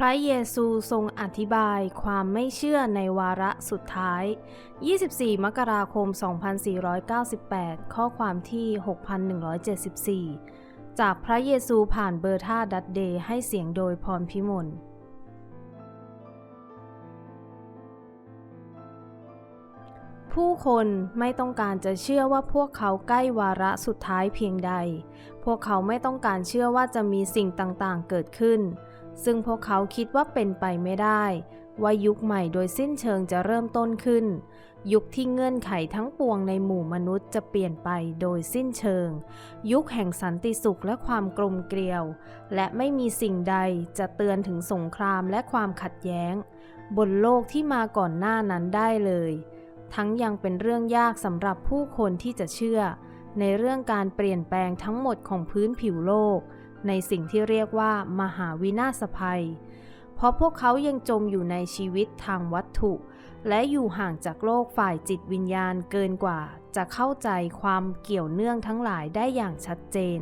พระเยซูทรงอธิบายความไม่เชื่อในวาระสุดท้าย 24 มกราคม 2498 ข้อความที่ 6174 จากพระเยซูผ่านเบอร์ท่าดัดเดย์ให้เสียงโดยพรพิมล ผู้คนไม่ต้องการจะเชื่อว่าพวกเขาใกล้วาระสุดท้ายเพียงใด พวกเขาไม่ต้องการเชื่อว่าจะมีสิ่งต่างๆ เกิดขึ้น ซึ่งพวกเขาคิดว่าเป็นไปไม่ได้ ว่ายุคใหม่โดยสิ้นเชิงจะเริ่มต้นขึ้น ยุคที่เงื่อนไขทั้งปวงในหมู่มนุษย์จะเปลี่ยนไปโดยสิ้นเชิง ยุคแห่งสันติสุขและความกลมเกลียว และไม่มีสิ่งใดจะเตือนถึงสงครามและความขัดแย้ง บนโลกที่มาก่อนหน้านั้นได้เลย ทั้งยังเป็นเรื่องยากสำหรับผู้คนที่จะเชื่อ ในเรื่องการเปลี่ยนแปลงทั้งหมดของพื้นผิวโลก ในสิ่งที่เรียกว่า มหาวินาศภัย เพราะพวกเขายังจมอยู่ในชีวิตทางวัตถุ และอยู่ห่างจากโลกฝ่ายจิตวิญญาณเกินกว่า จะเข้าใจความเกี่ยวเนื่องทั้งหลายได้อย่างชัดเจน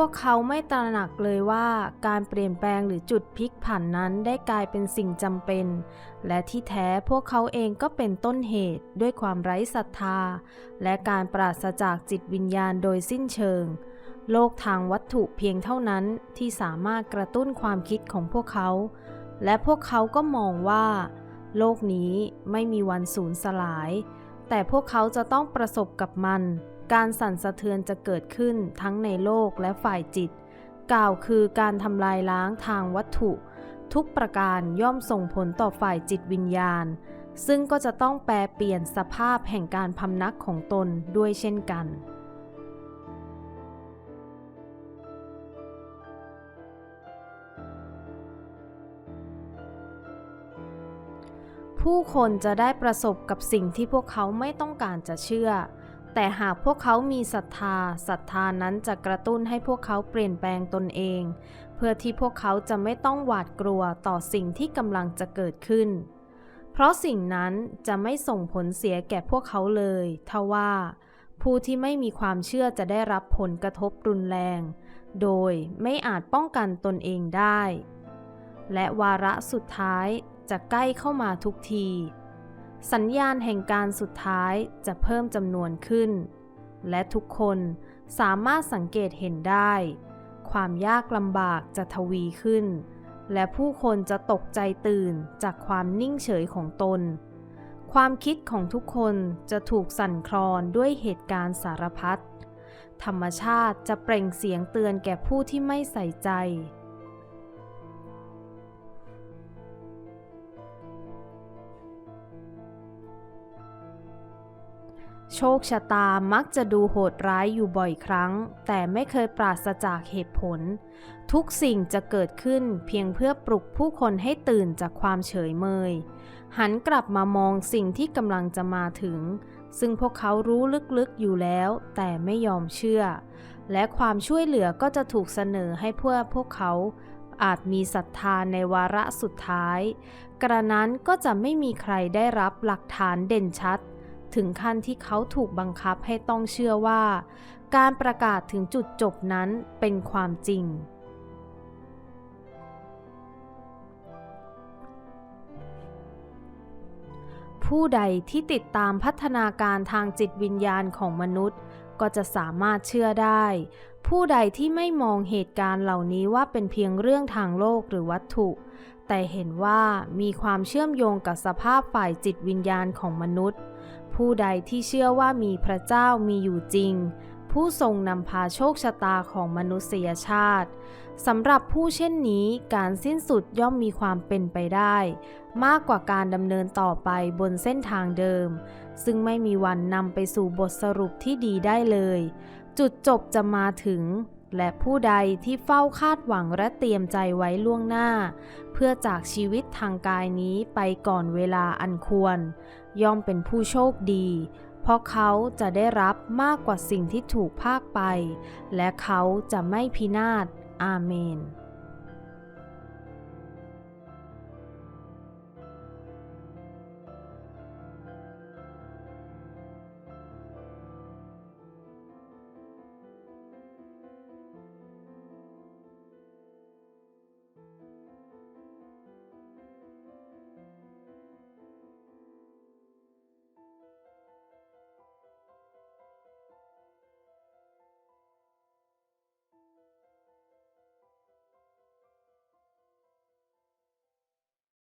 พวกเขาไม่ตระหนักเลยว่าการเปลี่ยนแปลงหรือจุดพลิกผันนั้นได้กลายเป็นสิ่งจำเป็น และที่แท้พวกเขาเองก็เป็นต้นเหตุด้วยความไร้ศรัทธา และการปราศจากจิตวิญญาณโดยสิ้นเชิง โลกทางวัตถุเพียงเท่านั้นที่สามารถกระตุ้นความคิดของพวกเขา และพวกเขาก็มองว่า โลกนี้ไม่มีวันสูญสลาย แต่พวกเขาจะต้องประสบกับมัน การสั่นสะเทือนจะเกิดขึ้นทั้งในโลกและฝ่ายจิต กล่าวคือการทำลายล้างทางวัตถุ ทุกประการย่อมส่งผลต่อฝ่ายจิตวิญญาณ ซึ่งก็จะต้องแปลเปลี่ยนสภาพแห่งการพำนักของตนด้วยเช่นกันผู้คนจะได้ประสบกับสิ่งที่พวกเขาไม่ต้องการจะเชื่อ แต่หากพวกเขามีศรัทธาศรัทธานั้นจะกระตุ้นให้พวกเขาเปลี่ยนแปลงตนเอง เพื่อที่พวกเขาจะไม่ต้องหวาดกลัวต่อสิ่งที่กำลังจะเกิดขึ้น เพราะสิ่งนั้นจะไม่ส่งผลเสียแก่พวกเขาเลยทว่า ผู้ที่ไม่มีความเชื่อจะได้รับผลกระทบรุนแรง โดยไม่อาจป้องกันตนเองได้ และวาระสุดท้ายจะใกล้เข้ามาทุกที สัญญาณแห่งการสุดท้ายจะเพิ่มจำนวนขึ้น และทุกคนสามารถสังเกตเห็นได้ ความยากลำบากจะทวีขึ้น และผู้คนจะตกใจตื่นจากความนิ่งเฉยของตน ความคิดของทุกคนจะถูกสั่นคลอนด้วยเหตุการณ์สารพัดธรรมชาติจะเปล่งเสียงเตือนแก่ผู้ที่ไม่ใส่ใจ โชคชะตามักจะดูโหดร้ายอยู่บ่อยครั้ง แต่ไม่เคยปราศจากเหตุผล ทุกสิ่งจะเกิดขึ้นเพียงเพื่อปลุกผู้คนให้ตื่นจากความเฉยเมย หันกลับมามองสิ่งที่กำลังจะมาถึง ซึ่งพวกเขารู้ลึกๆอยู่แล้ว แต่ไม่ยอมเชื่อ และความช่วยเหลือก็จะถูกเสนอให้เพื่อพวกเขาอาจมีศรัทธาในวาระสุดท้าย กระนั้นก็จะไม่มีใครได้รับหลักฐานเด่นชัด ถึงขั้นที่เขาถูกบังคับให้ต้องเชื่อว่า การประกาศถึงจุดจบนั้นเป็นความจริง ผู้ใดที่ติดตามพัฒนาการทางจิตวิญญาณของมนุษย์ ก็จะสามารถเชื่อได้ ผู้ใดที่ไม่มองเหตุการณ์เหล่านี้ว่าเป็นเพียงเรื่องทางโลกหรือวัตถุ แต่เห็นว่ามีความเชื่อมโยงกับสภาพฝ่ายจิตวิญญาณของมนุษย์ ผู้ใดที่เชื่อว่ามีพระเจ้ามีอยู่จริง ผู้ทรงนำพาโชคชะตาของมนุษยชาติสำหรับผู้เช่นนี้การสิ้นสุดย่อมมีความเป็นไปได้ มากกว่าการดำเนินต่อไปบนเส้นทางเดิม ซึ่งไม่มีวันนำไปสู่บทสรุปที่ดีได้เลย จุดจบจะมาถึง และผู้ใดที่เฝ้าคาดหวังและเตรียมใจไว้ล่วงหน้า เพื่อจากชีวิตทางกายนี้ไปก่อนเวลาอันควร ย่อมเป็นผู้โชคดี เพราะเขาจะได้รับมากกว่าสิ่งที่ถูกภาคไป และเขาจะไม่พินาศ อาเมน